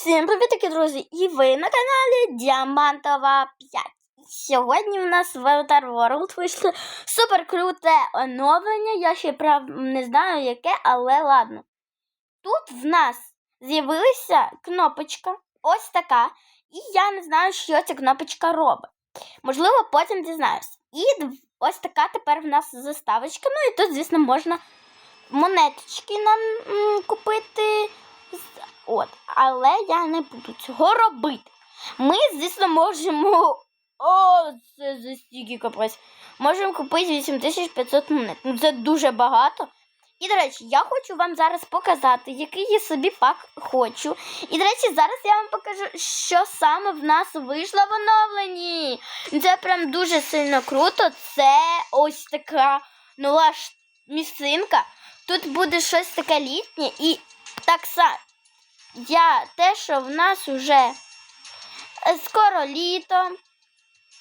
Всім привітки, друзі! І ви на каналі Діамантова 5. Сьогодні в нас в Avatar World вийшло супер круте оновлення. Я ще прав не знаю яке, але ладно. Тут в нас з'явилася кнопочка, ось така. І я не знаю, що ця кнопочка робить. Можливо, потім дізнаюсь. І ось така тепер в нас заставочка. Ну і тут, звісно, можна монеточки нам купити. От, але я не буду цього робити. Ми, звісно, можемо. О, це за стільки капець. Можемо купити 8500 монет. Ну, це дуже багато. І, до речі, я хочу вам зараз показати, який я собі пак хочу. І, до речі, зараз я вам покажу, що саме в нас вийшло в оновленні. Це прям дуже сильно круто. Це ось така нова місцинка. Тут буде щось таке літнє і так само. Я те, що в нас уже е, скоро літо.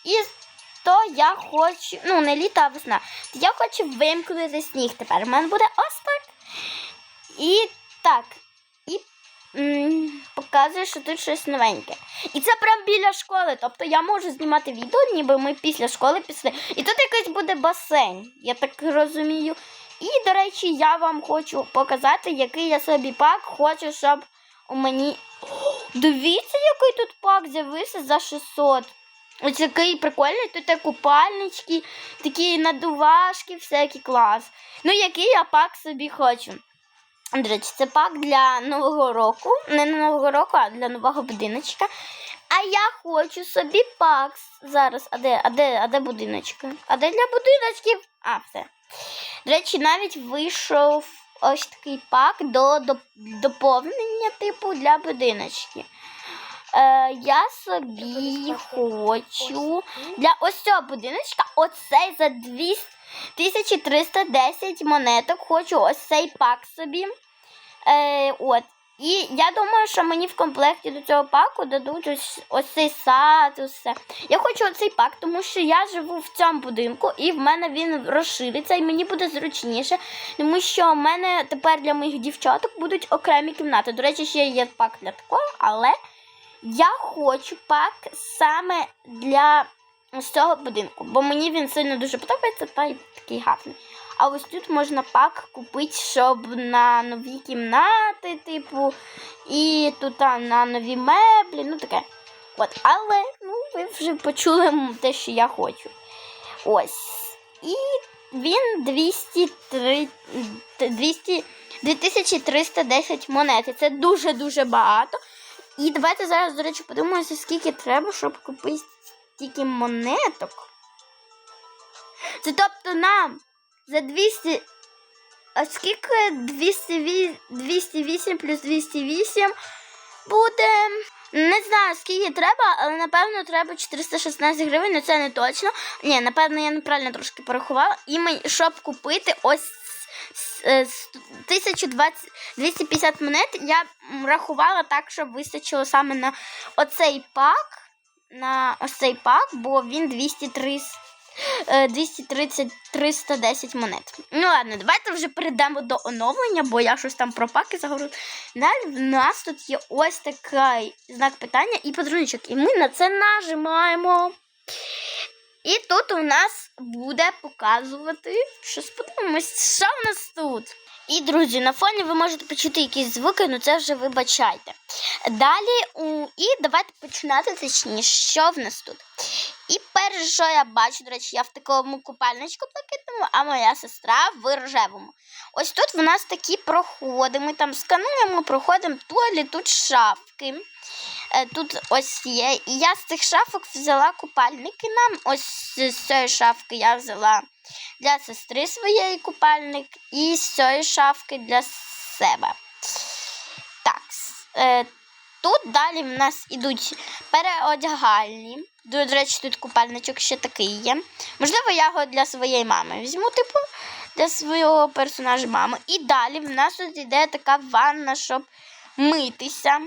І то я хочу, ну, не літо, а весна. Я хочу вимкнути сніг. Тепер у мене буде ось. І так. І м, показую, що тут щось новеньке. І це прям біля школи. Тобто я можу знімати відео, ніби ми після школи пішли. І тут якийсь буде басейн, я так розумію. І, до речі, я вам хочу показати, який я собі пак хочу, щоб у мені. Дивіться, який тут пак з'явився за 600. Ось який прикольний, тут є купальнички, такі надувашки, всякий клас. Ну, який я пак собі хочу. До речі, це пак для Нового року. Не на Нового року, а для нового будиночка. А я хочу собі пак. Зараз, а де, а де, а де будиночки? А де для будиночків? А, все. До речі, навіть вийшов ось такий пак до, до доповнення, типу, для будиночки. Е, я собі хочу для ось цього будиночка, оцей за 200 1310 монеток. Хочу ось цей пак собі. Е, от. І я думаю, що мені в комплекті до цього паку дадуть ось, ось цей сад, усе. Я хочу оцей пак, тому що я живу в цьому будинку, і в мене він розшириться, і мені буде зручніше, тому що в мене тепер для моїх дівчаток будуть окремі кімнати. До речі, ще є пак для такого, але я хочу пак саме для цього будинку, бо мені він сильно дуже подобається та й такий гарний. А ось тут можна пак купити, щоб на нові кімнати, типу, і тут на нові меблі, ну таке. От, але ну, ви вже почули те, що я хочу. Ось. І він 203, 200, 2310 монет. І це дуже-дуже багато. І давайте зараз, до речі, подумаємо, скільки треба, щоб купити стільки монеток. Це тобто нам за 200. А скільки 208, 208 плюс 208 буде. Не знаю, скільки треба, але напевно треба 416 гривень, але це не точно. Ні, напевно, я неправильно трошки порахувала. І ми, щоб купити ось с- е, с- 1020 250 монет, я рахувала так, щоб вистачило саме на оцей пак. На ось цей пак, бо він 203, е, 230 310 монет. Ну ладно, давайте вже перейдемо до оновлення, бо я щось там про паки заговорила. Далі в нас тут є ось такий знак питання і подарунок. І ми на це нажимаємо. І тут у нас буде показувати, що сподобаємось, що в нас тут. І, друзі, на фоні ви можете почути якісь звуки, ну це вже вибачайте. Далі, і давайте починати точніше, що в нас тут. І перше, що я бачу, до речі, я в такому купальничку блакитному, а моя сестра в рожевому. Ось тут в нас такі проходи. Ми там скануємо, проходимо туалі, тут шафки. Е, Тут ось є. І я з цих шафок взяла купальники нам. Ось з цієї шафки я взяла для сестри своєї купальник і з цієї шафки для себе. Так. Е, тут далі в нас ідуть переодягальні. До речі, тут купальничок ще такий є. Можливо, я його для своєї мами візьму, типу, для свого персонажа мами. І далі в нас тут йде така ванна, щоб митися.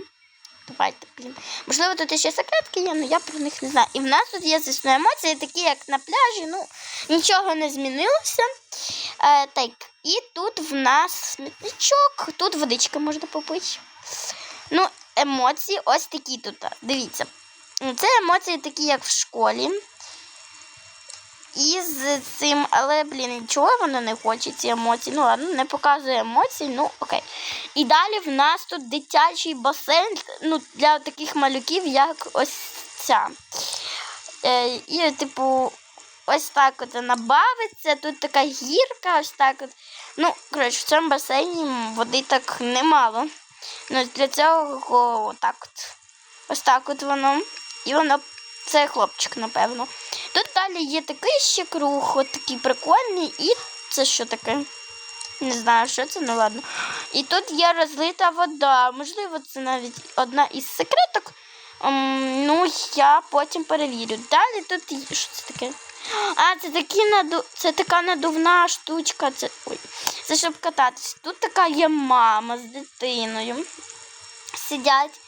Давайте, блін. Можливо, тут ще секретки є, але я про них не знаю. І в нас тут є, звісно, емоції, такі, як на пляжі. Ну, нічого не змінилося. Е, так, і тут в нас смітничок, тут водичка можна попити. Ну, емоції ось такі тут. Дивіться. Це емоції такі, як в школі. І з цим, але, блін, чого воно не хоче ці емоції? Ну ладно, не показує емоцій, ну окей. І далі в нас тут дитячий басейн ну, для таких малюків, як ось ця. Е, і, типу, ось так от вона бавиться, тут така гірка, ось так от. Ну, коротше, в цьому басейні води так немало. Ну, для цього отак от. Ось так от воно. І воно, це хлопчик, напевно. Тут далі є такий ще круг, от такий прикольний, і це що таке? Не знаю, що це, ну ладно. І тут є розлита вода. Можливо, це навіть одна із секреток. Ем, ну, я потім перевірю. Далі тут є. Що це таке? А, це такі наду... це така надувна штучка. Це... Ой. Це щоб кататись. Тут така є мама з дитиною. Сидять.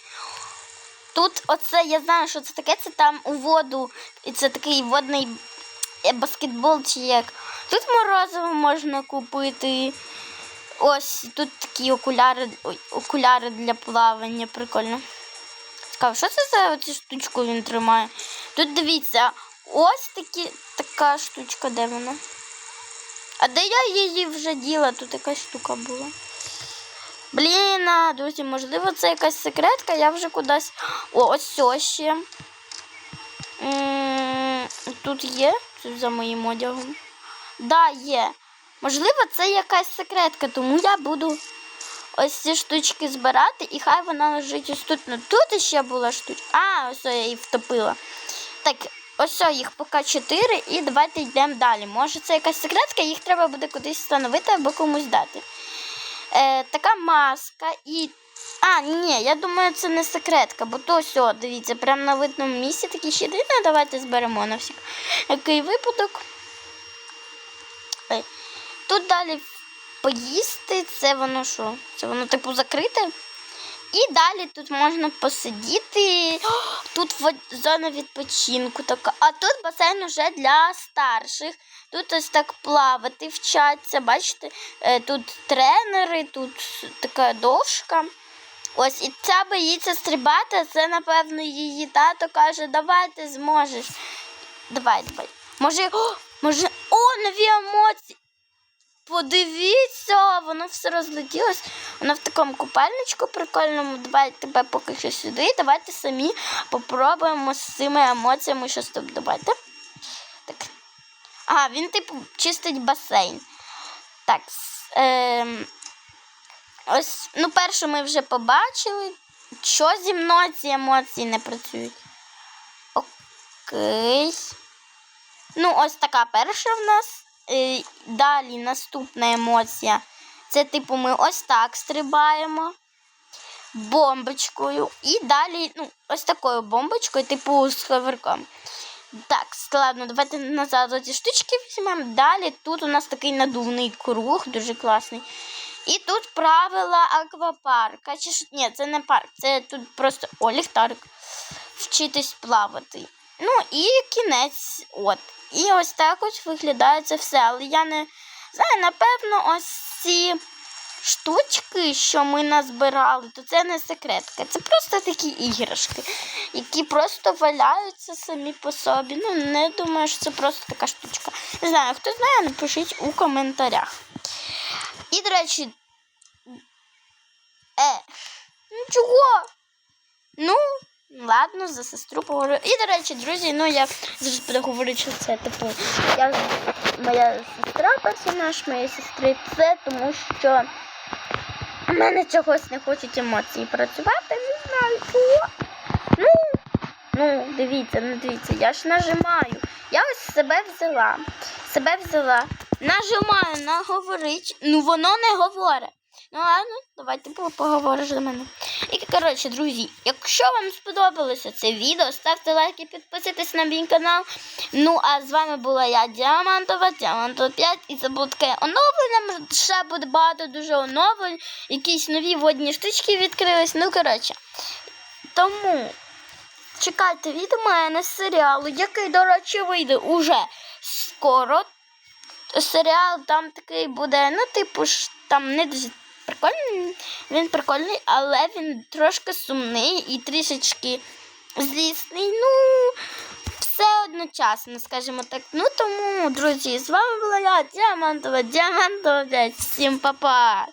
Тут оце, я знаю, що це таке, це там у воду, і це такий водний е, баскетбол чи як. Тут морозиво можна купити. Ось тут такі окуляри, окуляри для плавання, прикольно. Цікаво, що це за оцю штучку він тримає? Тут дивіться, ось такі, така штучка, де вона? А де я її вже діла? Тут якась штука була. Блін, друзі, можливо, це якась секретка, я вже кудись. О, ось ось ще. М, Тут є Тут за моїм одягом. Да, є. Можливо, це якась секретка, тому я буду ось ці штучки збирати, і хай вона лежить ось тут. Ну тут ще була штучка. А, ось я її втопила. Так, ось їх поки чотири, і давайте йдемо далі. Може, це якась секретка, їх треба буде кудись встановити або комусь дати. Е, така маска і. А, ні, я думаю, це не секретка, бо то все, дивіться, прямо на видному місці такі щити. Ну, давайте зберемо на всіх. Який випадок. Тут далі поїсти, це воно що? Це воно типу закрите. І далі тут можна посидіти. Тут зона відпочинку така. А тут басейн уже для старших. Тут ось так плавати вчаться. Бачите, Е, тут тренери, тут така дошка. Ось і ця боїться стрибати, це, напевно, її тато каже, давай ти зможеш. Давай, давай. Може, о, може, о, нові емоції. Подивіться, воно все розлетілось. Воно в такому купальничку прикольному. Давай тебе поки що сюди. Давайте самі попробуємо з цими емоціями щось тут. Давайте. Так. А, він, типу, чистить басейн. Так. ем, ось, ну, першу ми вже побачили. Що зі мною ці емоції не працюють? Окей. Ну, ось така перша в нас. Е, далі наступна емоція. Це, типу, ми ось так стрибаємо бомбочкою. І далі, ну, ось такою бомбочкою, типу, з ховерком. Так, ладно, давайте назад ці штучки візьмемо. Далі тут у нас такий надувний круг, дуже класний. І тут правила аквапарка. Чи ж ні, це не парк, це тут просто о, ліхтарик. Вчитись плавати. Ну і кінець. От. І ось так ось виглядає це все. Але я не знаю, напевно, ось ці штучки, що ми назбирали, то це не секретка. Це просто такі іграшки, які просто валяються самі по собі. Ну, не думаю, що це просто така штучка. Не знаю, хто знає, напишіть у коментарях. І, до речі, е, ну чого? Ну, ладно, за сестру поговорю. І, до речі, друзі, ну я завжди буду говорити, що це типу. Я, моя сестра, персонаж моєї сестри, це тому що в мене чогось не хочуть емоції працювати, не знаю чого. Ну, ну, дивіться, ну дивіться, я ж нажимаю. Я ось себе взяла. Себе взяла. Нажимаю на говорить, ну воно не говорить. Ну ладно, давайте по- поговориш до мене. І коротше, друзі, якщо вам сподобалося це відео, ставте лайки, підписуйтесь на мій канал. Ну а з вами була я, Діамантова, Діамантова 5, і це було таке оновлення. Ще буде багато дуже оновлень, якісь нові водні штучки відкрились. Ну, коротше. Тому чекайте від мене серіалу, який, до речі, вийде уже скоро. Серіал там такий буде, ну, типу ж, там не прикольний, він прикольний, але він трошки сумний і трішечки злісний. Ну, все одночасно, скажімо так. Ну тому, друзі, з вами була я, Діамантова, Діамантова 5. Всім па-па!